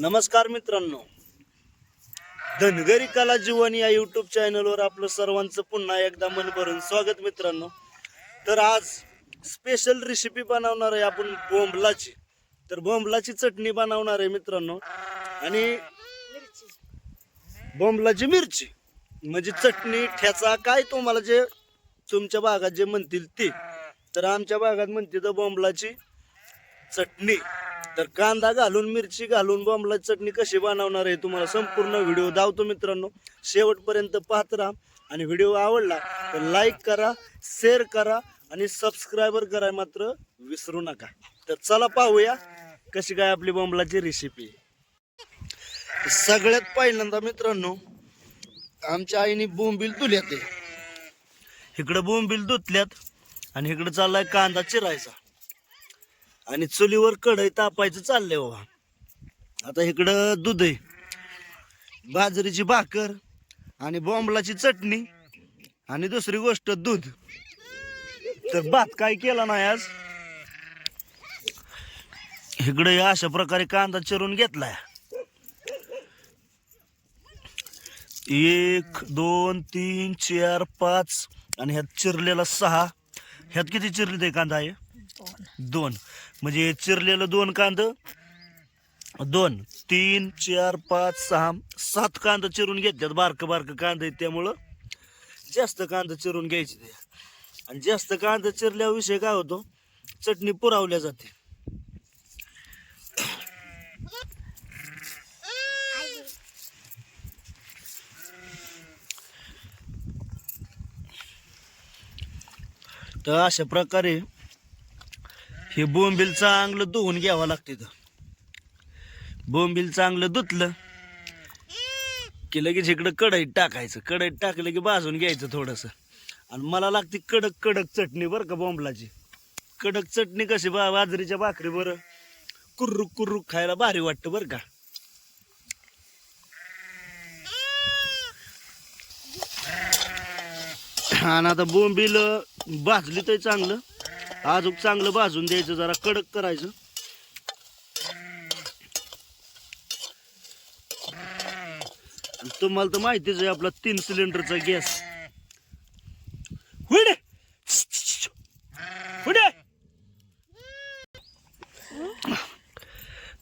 नमस्कार मित्रांनो. धनगरी कला जीवन या यूट्यूब चॅनलवर आपलं सर्वांचं पुन्हा एकदा मन भरून स्वागत मित्रांनो. तर आज स्पेशल रेसिपी बनवणार आहे आपण बोंबलाची. तर बोंबलाची चटणी बनवणार आहे मित्रांनो. आणि बोंबलाची मिरची. म्हणजे चटणी ठेचा काय तुम्हाला जे तुमच्या भागात जे म्हणतील ते. तर आमच्या भागात म्हणते तर बोंबलाची चटणी. तर कांदा घालून मिरची घालून बॉम्बला चटणी कशी बनवणार आहे तुम्हाला संपूर्ण व्हिडिओ दावतो मित्रांनो. शेवटपर्यंत पाहत राहा. आणि व्हिडिओ आवडला तर लाईक करा शेअर करा आणि सबस्क्रायबर करा मात्र विसरू नका. तर चला पाहूया कशी काय आपली बॉम्बलाची रेसिपी सगळ्यात पहिल्यांदा मित्रांनो आमच्या आईने बोंबील धुल्यात आहे. इकडं बोंबील धुतल्यात आणि इकडं चाललाय कांदा चिरायचा. आणि चुलीवर कढई तापायचं चाललंय बाबा. आता इकडं दूध आहे. बाजरीची भाकर आणि बॉम्बलाची चटणी आणि दुसरी गोष्ट दूध. तर भात काय केला नाही आज? इकडे अशा प्रकारे कांदा चिरून घेतलाय. एक दोन तीन चार पाच आणि ह्यात चिरलेला सहा. ह्यात किती चिरले ते कांदा आहे दोन. म्हणजे चिरलेलं दोन कांद. दोन तीन चार पाच सहा सात कांद चिरून घेतल्यात. बारकं बारकं कांद आहेत त्यामुळं. जास्त कांद चिरून घ्यायचे ते. आणि जास्त कांदा चिरल्याविषयी काय होतो? चटणी पुरावल्या जाते. तर अशा प्रकारे हे बोंबील चांगलं धुवून घ्यावं लागते बोंबील चांगलं धुतलं की लगेच इकडं कढईत टाकायचं. कढईत टाकलं की भाजून घ्यायचं थोडंसं. आणि मला लागते कडक कडक चटणी बरं का बोंबलाची. कडक चटणी कशी बा बाजरीच्या भाकरी बरं. कुर्रुक कुर्रुक खायला भारी वाटतं बरं का. आणि आता बोंबील भाजली तर चांगलं. अजून चांगलं भाजून द्यायचं जरा कडक करायचं. तुम्हाला तर माहितीच आहे आपला तीन सिलेंडरचा गॅस. हुडे! हुडे!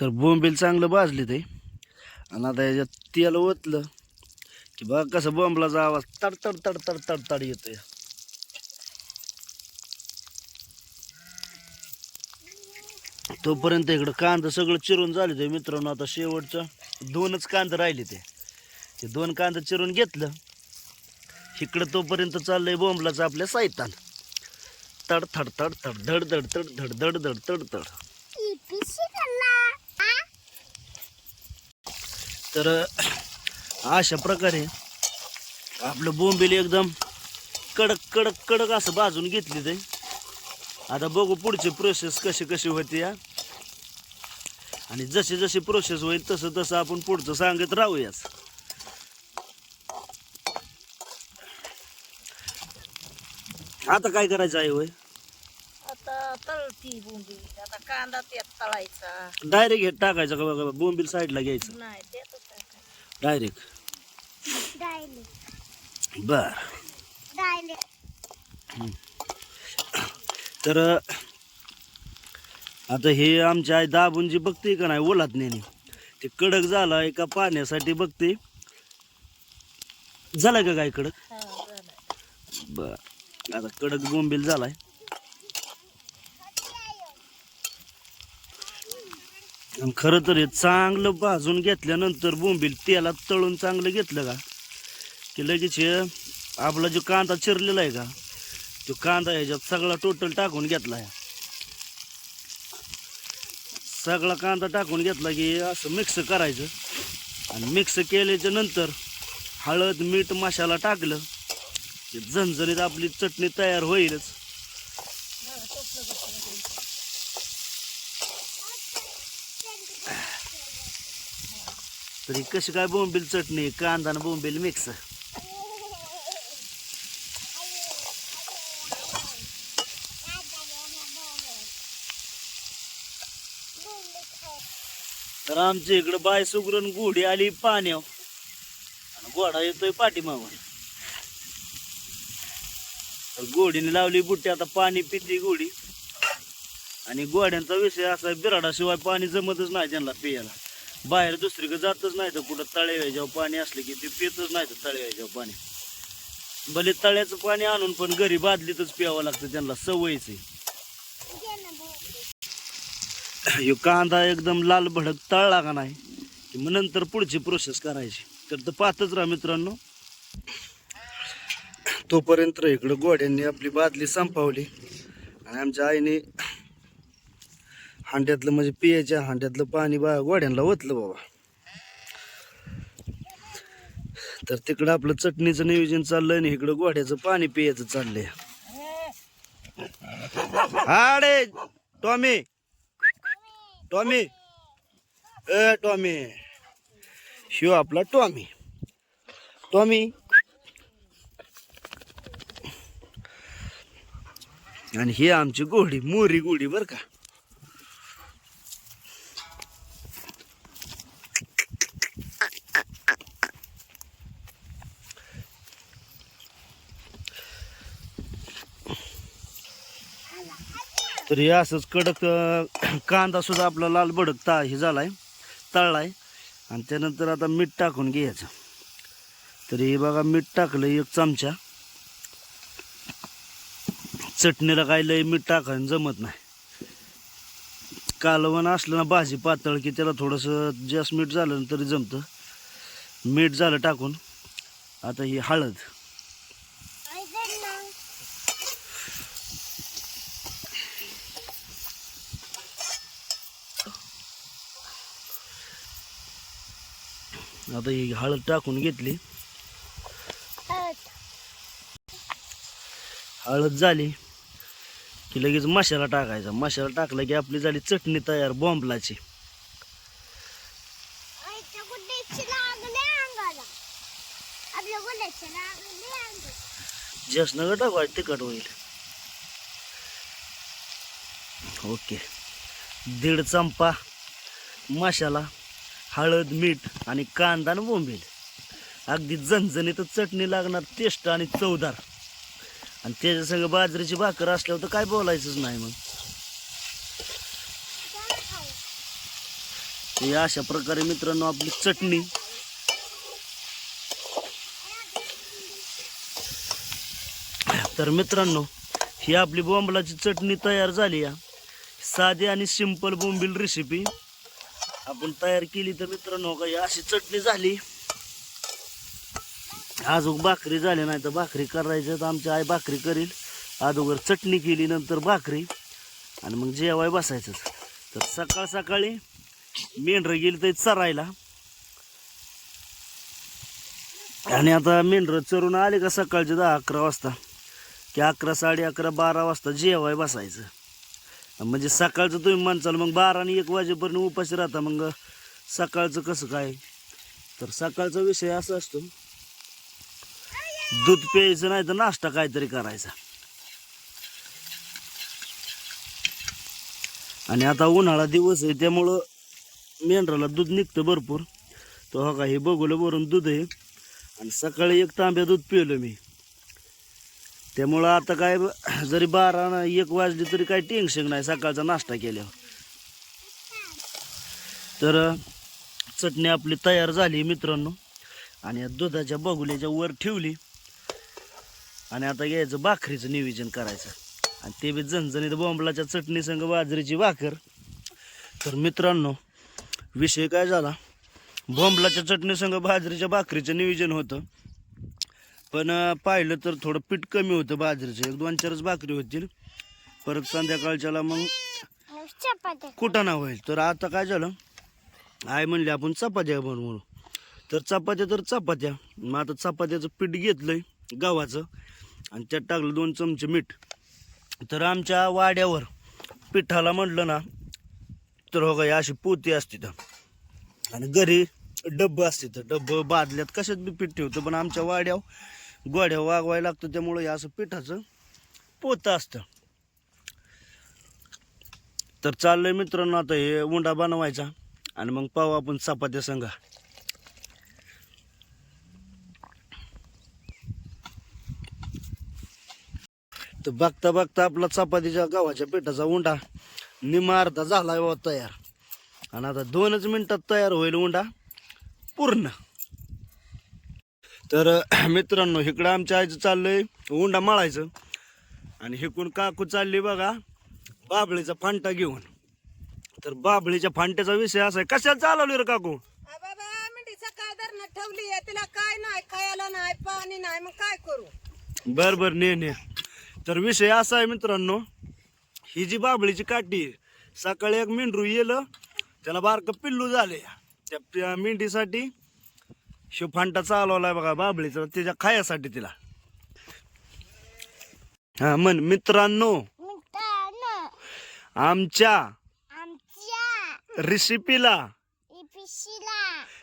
तर बोंबील चांगलं भाजले ते. आणि आता याच्यात तेल ओतलं की बघा कसं बोंबलाचा आवाज तडतड तडतड तडतड येतोय. तोपर्यंत इकडं कांदं सगळं चिरून झाले ते मित्रांनो. आता शेवटचं दोनच कांदं राहिले ते. ते दोन कांदं चिरून घेतलं. इकडं तोपर्यंत चाललंय बोंबलाचं आपल्या सायतान. तड थड तड तड धड धड तड धड धड धड तड तड तर अशा प्रकारे आपलं बोंबेल एकदम कडक कडक कडक असं भाजून घेतली ते. आता बघू पुढची प्रोसेस कशी कशी होती या आणि जशी जशी प्रोसेस होईल तसं तसं आपण पुढचं सांगत राहूयाच आता काय करायचं आहे होय आता तळती बुंदी आता कांदा त्यात तळायचा. डायरेक्ट हे टाकायचं का बघा बोंबील साईडला घ्यायचं? नाही त्यातच टाकायचं. डायरेक्ट बर. तर आता हे आमची आई दाबून जी बघते का नाही ओलात नेणे. ते कडक झाला एका पाण्यासाठी बघते. झालाय का काय कडक? झालं. बर. आता कडक बोंबील झालाय. खरं तर हे चांगलं भाजून घेतल्यानंतर बोंबील तेलात तळून चांगलं घेतलं का? की लगेच हे आपला जो कांदा चिरलेला आहे का? तो कांदा ह्याच्यात सगळा टोटल टाकून घेतला आहे सगळा कांदा टाकून घेतला की असं मिक्स करायचं. आणि मिक्स केल्याच्यानंतर हळद मीठ मसाला टाकलं की झणझणीत आपली चटणी तयार होईलच. तरी कशी काय बोंबील चटणी कांदा आणि बोंबील मिक्स तर आमच्या इकडं बाय सुगरण गोडी आली पाण्यावर. आणि घोडा येतोय पाठीमागून. तर गोडीने लावली बुट्टी आता पाणी पिती गोडी आणि गोड्यांचा विषय असा बिराडाशिवाय पाणी जमतच नाही त्यांना पियाला. बाहेर दुसरीकडे जातच नाही तर कुठं तळे व्हायच्यावर पाणी असले की ते पितच नाही तर तळे व्हायच्यावर पाणी. भले तळ्याचं पाणी आणून पण घरी बादलीतच प्यावं लागतं त्यांना सवयच आहे. ह्यो कांदा एकदम लाल भडक तळला का नाही की मग नंतर पुढची प्रोसेस करायची. तर तर पाहतच राहा मित्रांनो. तोपर्यंत इकडं गोड्यांनी आपली बादली संपावली. आणि आमच्या आईने हांड्यातलं म्हणजे पियाच्या हांड्यातलं पाणी बा गोड्यांना ओतलं बाबा. तर तिकडं आपलं चटणीचं नियोजन चाललंय आणि इकडं गोड्याचं पाणी पियाचं चाललंय. अरे टॉमी टॉमी. ए टॉमी. शिव आपला टॉमी. टॉमी. आणि ही आमची गोडी मोरी गोडी बर का. तर हे असंच कडक कांदासुद्धा आपला लाल भडक ता हे झाला आहे तळला आहे आणि त्यानंतर आता मीठ टाकून घ्यायचं. तर हे बघा मीठ टाकलं एक चमचा. चटणीला काय लय मीठ टाकायला जमत नाही. कालवण असलं ना भाजी पातळ की त्याला थोडंसं जास्त मीठ झालं तरी जमतं. मीठ झालं टाकून. आता ही हळद. आता ही हळद टाकून घेतली. हळद. झाली की लगेच मसाला टाकायचा. मसाला टाकला की आपली झाली चटणी तयार बॉम्बलाची जास्त नका टाकायचं तिखट होईल. ओके. दीड चंपा मसाला हळद मीठ आणि कांदा आणि बोंबील. अगदी झणझणीत चटणी लागणार टेस्ट आणि चवदार. आणि त्याच्या सगळं बाजरीची भाकर असल्यावर तर काय बोलायचंच नाही मग. हे अशा प्रकारे मित्रांनो आपली चटणी. तर मित्रांनो ही आपली बोंबलाची चटणी तयार झाली आहे साधी आणि सिंपल बोंबील रेसिपी आपण तयार केली तर मित्रांनो का ही अशी चटणी झाली. आजूक भाकरी झाली नाही तर भाकरी करायचं तर आमची आई भाकरी करील. अगोदर चटणी केली नंतर भाकरी. आणि मग जेवाय बसायचं. तर सकाळ सकाळी मेंढरं गेली तर चरायला. आणि आता मेंढरं चरून आले का सकाळचे दहा अकरा वाजता. की अकरा साडे अकरा बारा वाजता जेवाय बसायचं. म्हणजे सकाळचं तुम्ही म्हणचाल मग बारा आणि एक वाजेपर्यंत उपाशी राहता मग सकाळचं कसं काय? तर सकाळचा विषय असा असतो. दूध प्यायचं नाही तर नाश्ता काहीतरी करायचा. आणि आता उन्हाळा दिवस आहे त्यामुळं मेंढराला दूध निघतं भरपूर. तो हो का हे बघूलं भरून दूध आहे. आणि सकाळी एक तांब्या दूध पिलं मी. त्यामुळं आता काय जरी बारा एक वाजली तरी काही टेन्शन नाही सकाळचा नाश्ता केल्यावर. तर चटणी आपली तयार झाली मित्रांनो. आणि दुधाच्या बगुल्याच्या वर ठेवली. आणि आता घ्यायचं भाकरीचं नियोजन करायचं. आणि ते बी झणझणीत बोंबलाच्या चटणी संग बाजरीची भाकर. तर मित्रांनो विषय काय झाला? बोंबलाच्या चटणी संग बाजरीच्या भाकरीचं नियोजन होतं. पण पाहिलं तर थोडं पीठ कमी होतं बाजरीचं. एक दोन चारच भाकरी होतील. परत संध्याकाळच्याला मग कुटाणा होईल? तर आता काय झालं? आई म्हणले आपण चपात्या बनवू तर चपात्या तर चपात्या. मग आता चपात्याचं पीठ घेतलंय गव्हाचं. आणि त्यात टाकलं दोन चमचे मीठ. तर आमच्या वाड्यावर पिठाला म्हटलं ना तर हो का अशी पोती असते तर आणि घरी डब्ब असते तर डब्ब बादल्यात कशात बी पीठ ठेवतं पण आमच्या वाड्यावर गोड्या वागवायला लागतं त्यामुळं हे असं पिठाचं पोतं असतं. तर चाललंय मित्रांनो आता हे उंडा बनवायचा आणि मग पाहू आपण चपात्या संघा. तर बघता बघता आपला चपातीच्या गव्हाच्या पिठाचा उंडा निमा अर्धा झाला बा तयार. आणि आता दोनच मिनिटात तयार होईल उंडा पूर्ण. तर मित्रांनो इकडं आमच्या आईचं चाललंय उंडा मळायचं. आणि हिकून काकू चालली बघा बाबळीचा फांटा घेऊन. तर बाबळीच्या फांट्याचा विषय असा आहे कशाला चालवली रे काकू? ठेवली तिला काय नाही खायला नाही पाणी नाही मग काय करू? बर बर ने ने. तर विषय असा आहे मित्रांनो ही जी बाबळीची काठी सकाळी एक मेंढरू येलं त्याला बारकं पिल्लू झाले त्या त्या मेंढीसाठी शिव फांटा चालवलाय बघा बाबळीचा त्याच्या खायासाठी तिला. हा म्हण मित्रांनो. मित्रांनो. आमच्या रेसिपीला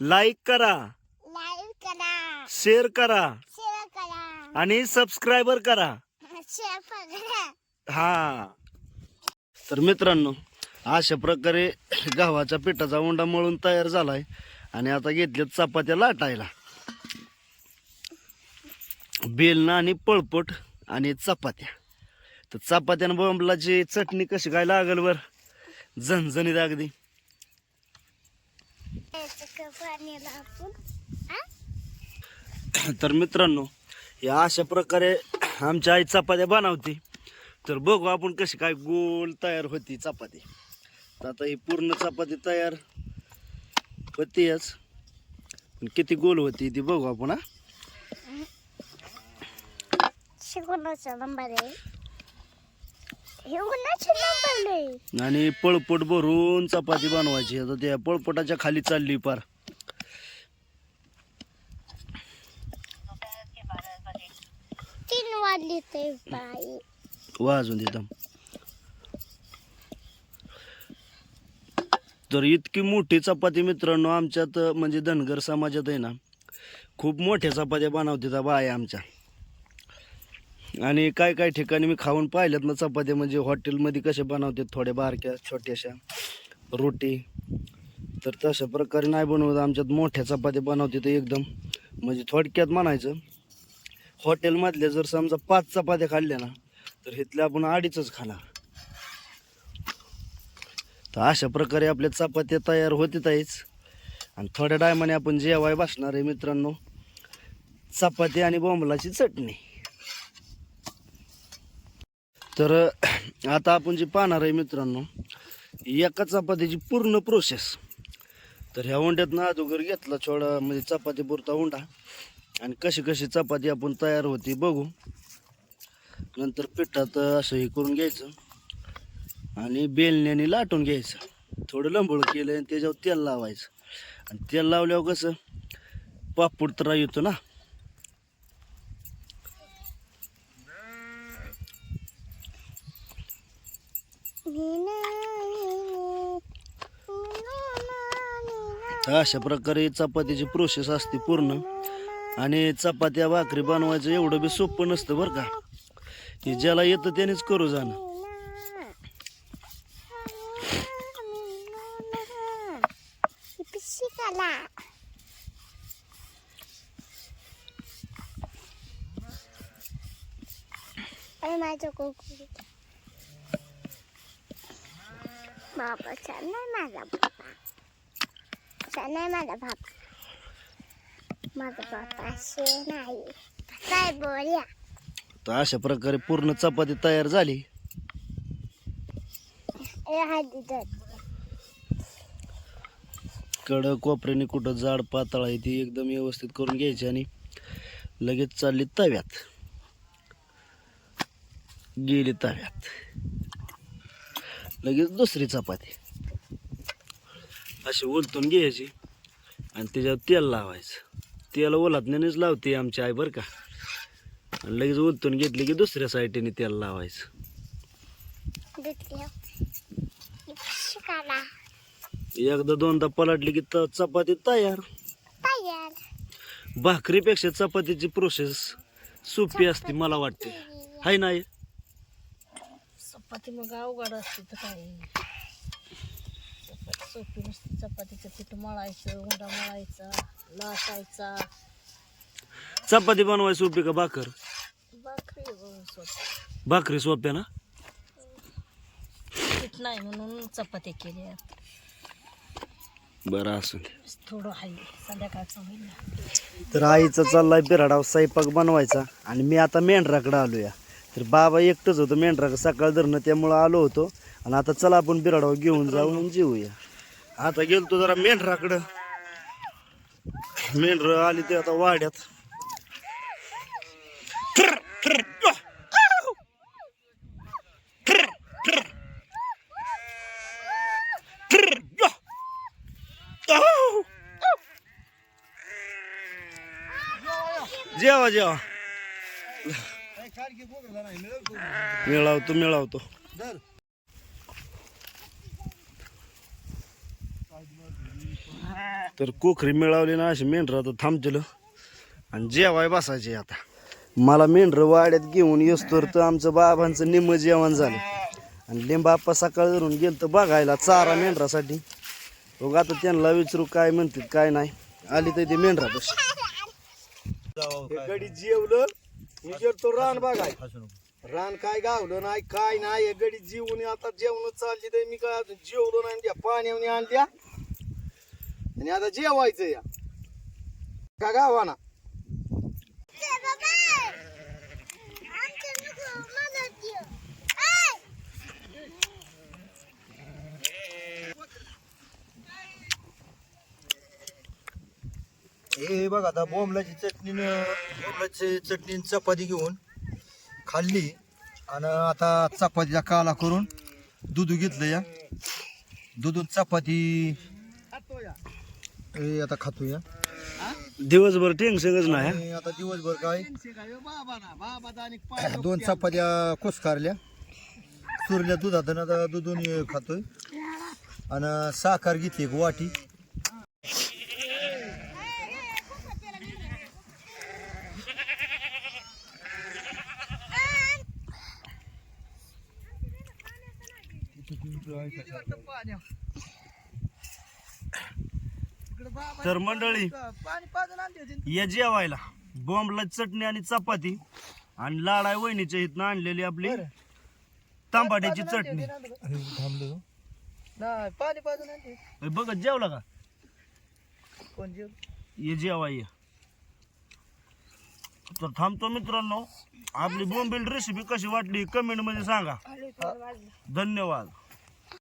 लाईक करा शेअर करा आणि सबस्क्रायबर करा. हा. तर मित्रांनो अशा प्रकारे गव्हाच्या पिठाचा उंडा मळून तयार झालाय. आणि आता घेतल्यात चपात्या लाटायला. बेलणं आणि पळपट आणि चपात्या. तर चपात्यानं बोंबलाची चटणी कशी काय लागल वर? झणझणीत अगदी. तर मित्रांनो या अशा प्रकारे आमची आई चपात्या बनवते. तर बघू आपण कशी काय गोल तयार होती चपाती. तर आता ही पूर्ण चपाती तयार होतीच पण किती गोल होती ती बघू आपण हा. शिकवण्याचा नंबर आहे. आणि पळपट भरून चपाती बनवायची. आता त्या पळपटाच्या खाली चालली पार. तीन वाजले ते वाजून देतं तर इतकी मोठी चपाती मित्रांनो आमच्यात म्हणजे धनगर समाजात आहे ना खूप मोठ्या चपात्या बनवतात बाया आमच्या. आणि काय काय ठिकाणी मी खाऊन पाहिल्यात ना चपात्या म्हणजे हॉटेलमध्ये कशा बनवतात थोड्या बारक्या छोट्याशा रोटी. तर तशा प्रकारे नाही बनवत आमच्यात मोठ्या चपात्या बनवतात एकदम. म्हणजे थोडक्यात म्हणायचं हॉटेलमधल्या जर समजा पाच चपात्या खाल्ल्या ना तर इथल्या आपण अडीचच खाणार. तर अशा प्रकारे आपल्या चपात्या तयार होतीत आहेच आणि थोड्या टायमाने आपण जेवाय बसणार आहे मित्रांनो. चपाती आणि बोंबलाची चटणी. तर आता आपण जे पाहणार आहे मित्रांनो एका चपातीची पूर्ण प्रोसेस तर ह्या उंड्यातनं अगोदर घेतला थोडा म्हणजे चपाती पुरता उंडा. आणि कशी कशी चपाती आपण तयार होती बघू. नंतर पिठात असं हे करून घ्यायचं. आणि बेलण्याने लाटून घ्यायचं. थोडं लंबळ केलं आणि त्याच्यावर तेल लावायचं. आणि तेल लावल्यावर कसं पापूड तर येतो ना. अशा प्रकारे चपातीची प्रोसेस असते पूर्ण. आणि चपात्या भाकरी बनवायचं एवढं बी सोपं नसतं बरं का. की ज्याला येतं त्यानेच करू जाणं शिकाला अरे माझं कुकुर बाबा छान नाही माझा बाबा. छान नाही माझा बाबा. माझा बाबा असे नाही. काय बोलया. तर अशा प्रकारे पूर्ण चपाती तयार झाली. ए हळदी तर कडं कोपऱ्याने कुठं जाड पातळ आहे ती एकदम व्यवस्थित करून घ्यायची आणि लगेच चालली तव्यात. गेली तव्यात. लगेच दुसरी चपाती. अशी ओलतून घ्यायची आणि त्याच्यावर तेल लावायचं. तेल ओलातण्यानेच लावते आमची आई बरं का. आणि लगेच ओलतून घेतली की दुसऱ्या साईडने तेल लावायचं. एकदा दोनदा पलटली की त- चपाती तयार. तयार. भाकरीपेक्षा चपातीची प्रोसेस सोपी असते मला वाटते. हाय नाही चपाती मग अवघड असते तर काय? सोपी नुसती. चपातीचं पीठ मळायचं उंडा मळायचा लाटायचा. चपाती बनवाय सोपी का भाकर? भाकरी सोपी. भाकरी सोप्या ना? पीठ नाही म्हणून चपात्या केल्या. बरं असून दे. थोडं आहे संध्याकाळचं होईल ना. तर आईचा चाललाय बिराडाव स्वयंपाक बनवायचा आणि मी आता मेंढराकडे आलोया. तर बाबा एकटंच होतं मेंढराकडे सकाळ धरणं त्यामुळं आलो होतो. आणि आता चला आपण बिराडावर घेऊन जाऊ आणि जेऊया. आता गेलतो जरा मेंढराकडं. मेंढर आली ते आता वाड्यात. जेवा जेवा. मिळवतो मिळवतो. तर कोखरी मिळवली ना अशी मेंढर आता थांबतेलं. आणि जेवाय बसायचे आता. मला मेंढर वाड्यात घेऊन येसतोर तर आमचं बाबांचं निम्म जेवण झालं. आणि लिंबाप्पा सकाळ धरून गेलं तर बघायला चारा मेंढरासाठी. बघ आता त्यांना विचारू काय म्हणतात काय नाही. आली तर ते मेंढरापाशी गडी जेवलं मी गेलतो रान बघाय. रान काय गावलं नाही काय नाही हे गडी जेवून आता जेवण चालली तर मी काय अजून जेवलो नाही त्या पाण्याने आणल्या. आणि आता जेवायचं या. का गावाना? हे बघ आता बोंबलाची चटणी बोंबलाची चटणी चपाती घेऊन खाल्ली आणि आता चपातीचा काला करून दूध घेतलं या. दूध चपाती. हे आता खातो या दिवसभर टेन्शनच नाही आता दिवसभर काय? दोन चपात्या कुसकारल्या. चुरल्या दुधात आता दुधून खातोय. आणि साखर घेतली एक वाटी. तर मंडळी या जेवायला. बॉम्बला चटणी आणि चपाती आणि लाडाय वहिनीच्या इथनं आणलेली आपली तांबाट्याची चटणी. ए, बघत जेवला का? ये जेवाय ये. तर थांबतो मित्रांनो. आपली बोंबील रेसिपी कशी वाटली कमेंटमध्ये सांगा धन्यवाद.